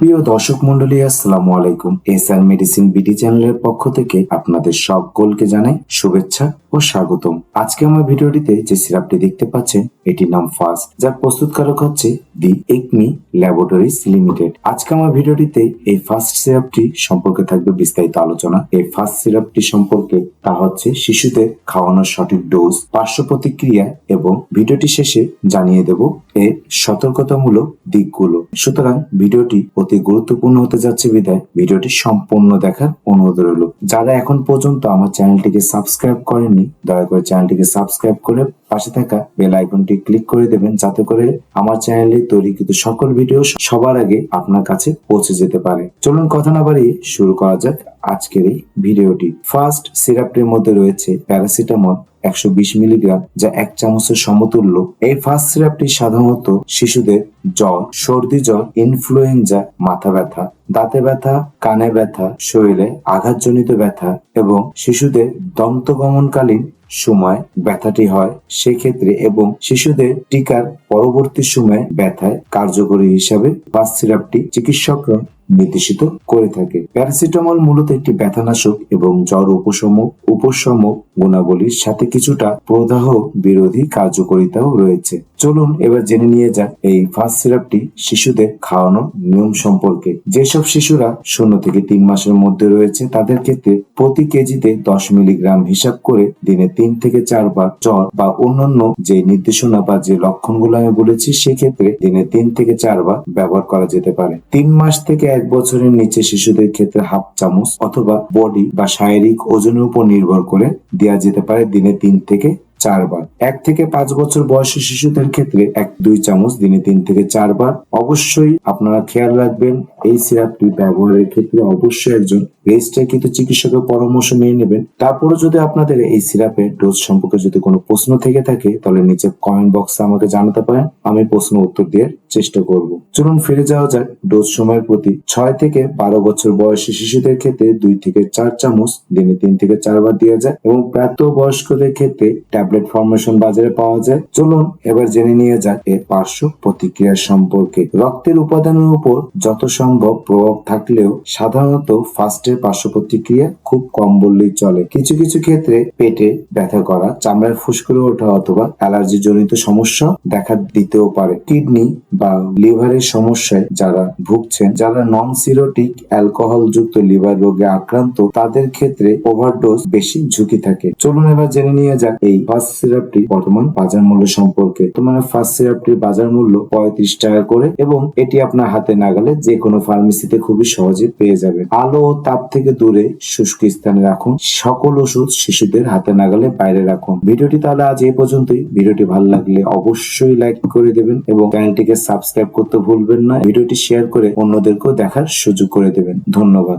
প্রিয় দর্শক মন্ডলী আসসালামু আলাইকুম। এস আর মেডিসিন বিডি চ্যানেলের পক্ষ থেকে আপনাদের সকলকে জানাই শুভেচ্ছা ও স্বাগতম। আজকে আমার ভিডিওটিতে যে সিরাপটি দেখতে পাচ্ছেন এটির নাম ফাস্ট যার প্রস্তুতকারক হচ্ছে দি একমি ল্যাবরেটরিজ লিমিটেড। আজকে আমার ভিডিওটিতে এই ফার্স্ট সিরাপটি সম্পর্কে থাকবে বিস্তারিত আলোচনা। এই ফার্স্ট সিরাপটি সম্পর্কে তা হচ্ছে শিশুদের খাওয়ানোর সঠিক ডোজ, পার্শ্ব প্রতিক্রিয়া এবং ভিডিওটি শেষে জানিয়ে দেব এর সতর্কতামূলক দিকগুলো। সুতরাং ভিডিওটি অতি গুরুত্বপূর্ণ হতে যাচ্ছে বিধায় ভিডিওটি সম্পূর্ণ দেখার অনুরোধ রইল। যারা এখন পর্যন্ত আমার চ্যানেলটিকে সাবস্ক্রাইব করেনি দয়া করে চ্যানেলটিকে সাবস্ক্রাইব করে পাশে থাকা বেল আইকনটি ক্লিক করে দেবেন, যাতে করে আমার চ্যানেলে তৈরিকৃত সকল ভিডিও সবার আগে আপনার কাছে পৌঁছে যেতে পারে। চলুন কথা না বাড়িয়ে শুরু করা যাক আজকের এই ভিডিওটি। ফার্স্ট, সিরাপটির মধ্যে রয়েছে প্যারাসিটামল একশো বিশ মিলিগ্রাম, যা এক চামচের সমতুল্য। এই ফার্স্ট সিরাপটি সাধারণত শিশুদের জ্বর, সর্দি জ্বর, ইনফ্লুয়েঞ্জা, মাথা ব্যথা, দাঁতে ব্যথা, কানে ব্যথা, শরীরে আঘাতজনিত ব্যথা এবং শিশুদের দন্তগমনকালীন সময় ব্যথাটি হয়, সেক্ষেত্রে এবং শিশুদের টিকার পরবর্তী সময়ে ব্যথায় কার্যকরী হিসাবে বাস সিরাপটি চিকিৎসকরা নির্দেশিত করে থাকে। প্যারাসিটামল মূলত একটি ব্যথানাশক এবং জ্বর উপশম উপশম গুণাবলীর সাথে কিছুটা প্রদাহ বিরোধী কার্যকারিতাও রয়েছে। চলুন এবার জেনে নিয়ে যাক এই ফার্স্ট সিরাপটি শিশুদের খাওয়ানোর নিয়ম সম্পর্কে। যেসব শিশুরা শূন্য থেকে তিন মাসের মধ্যে রয়েছে, তাদের ক্ষেত্রে প্রতি কেজিতে দশ মিলিগ্রাম হিসাব করে দিনে তিন থেকে চারবার জ্বর বা অন্যান্য যে নির্দেশনা বা যে লক্ষণগুলো আমি বলেছি, সেক্ষেত্রে দিনে তিন থেকে চারবার ব্যবহার করা যেতে পারে। তিন মাস থেকে এক বছরের নিচে শিশুদের ক্ষেত্রে হাফ চামচ অথবা বডি বা শারীরিক ওজনের উপর নির্ভর করে দেওয়া যেতে পারে দিনে তিন থেকে চারবার। এক থেকে পাঁচ বছর বয়সী শিশুদের ক্ষেত্রে এক দুই চামচ দিনে তিন থেকে চারবার। অবশ্যই আপনারা খেয়াল রাখবেন এই সিরাপটি ব্যবহারের ক্ষেত্রে অবশ্যই একজন রেজিস্ট্রাকৃত চিকিৎসকের পরামর্শ নিয়ে নেবেন। তারপরে যদি আপনাদের এই সিরাপের ডোজ সম্পর্কে যদি কোনো প্রশ্ন থেকে থাকে, তাহলে নিচে কমেন্ট বক্সে আমাকে জানাতে পারেন। আমি প্রশ্ন উত্তর দেওয়ার চেষ্টা করব। চলুন ফিরে যাওয়া যাক ডোজ সময়ের প্রতি। ছয় থেকে বারো বছর বয়সী শিশুদের ক্ষেত্রে দুই থেকে চার চামচ, দিনে তিন থেকে চারবার দেওয়া যায় এবং প্রাপ্ত বয়স্কদের ক্ষেত্রে ট্যাবলেট ফর্মেশন বাজারে পাওয়া যায়। চলুন এবার জেনে নিয়ে যাক এর পার্শ্ব প্রতিক্রিয়া সম্পর্কে। রক্তের উপাদানের উপর যত সম্ভব প্রভাব থাকলেও সাধারণত ফার্স্টের পার্শ্ব প্রতিক্রিয়া খুব কম বললেই চলে। কিছু কিছু ক্ষেত্রে পেটে ব্যথা করা চামড়ার ফুসকুড়ে ওঠা অথবা অ্যালার্জি জনিত সমস্যা দেখা দিতেও পারে। কিডনি বা লিভারের সমস্যায় যারা ভুগছেন, যারা নন সিরোটিক অ্যালকোহল যুক্ত লিভার রোগে আক্রান্ত, তাদের ক্ষেত্রে ওভারডোজ বেশি ঝুঁকি থাকে। চলুন এবার জেনে নিয়ে যাক এই ফার্স্ট সিরাপটি বর্তমান বাজার মূল্য সম্পর্কে। তোমার ফার্স্ট সিরাপটির বাজার মূল্য পঁয়ত্রিশ টাকা করে এবং এটি আপনার হাতে নাগালে যে কোনো ফার্মেসিতে খুবই সহজে পেয়ে যাবেন। আলো ও তাপ থেকে দূরে শুষ্ক স্থানে রাখুন। সকল ওষুধ শিশুদের হাতে নাগালে বাইরে রাখুন। ভিডিওটি তাহলে আজ এ পর্যন্তই। ভিডিওটি ভালো লাগলে অবশ্যই লাইক করে দেবেন এবং চ্যানেলটিকে সাবস্ক্রাইব করতে ভুলবেন না। ভিডিওটি শেয়ার করে অন্যদেরকেও দেখার সুযোগ করে দেবেন। ধন্যবাদ।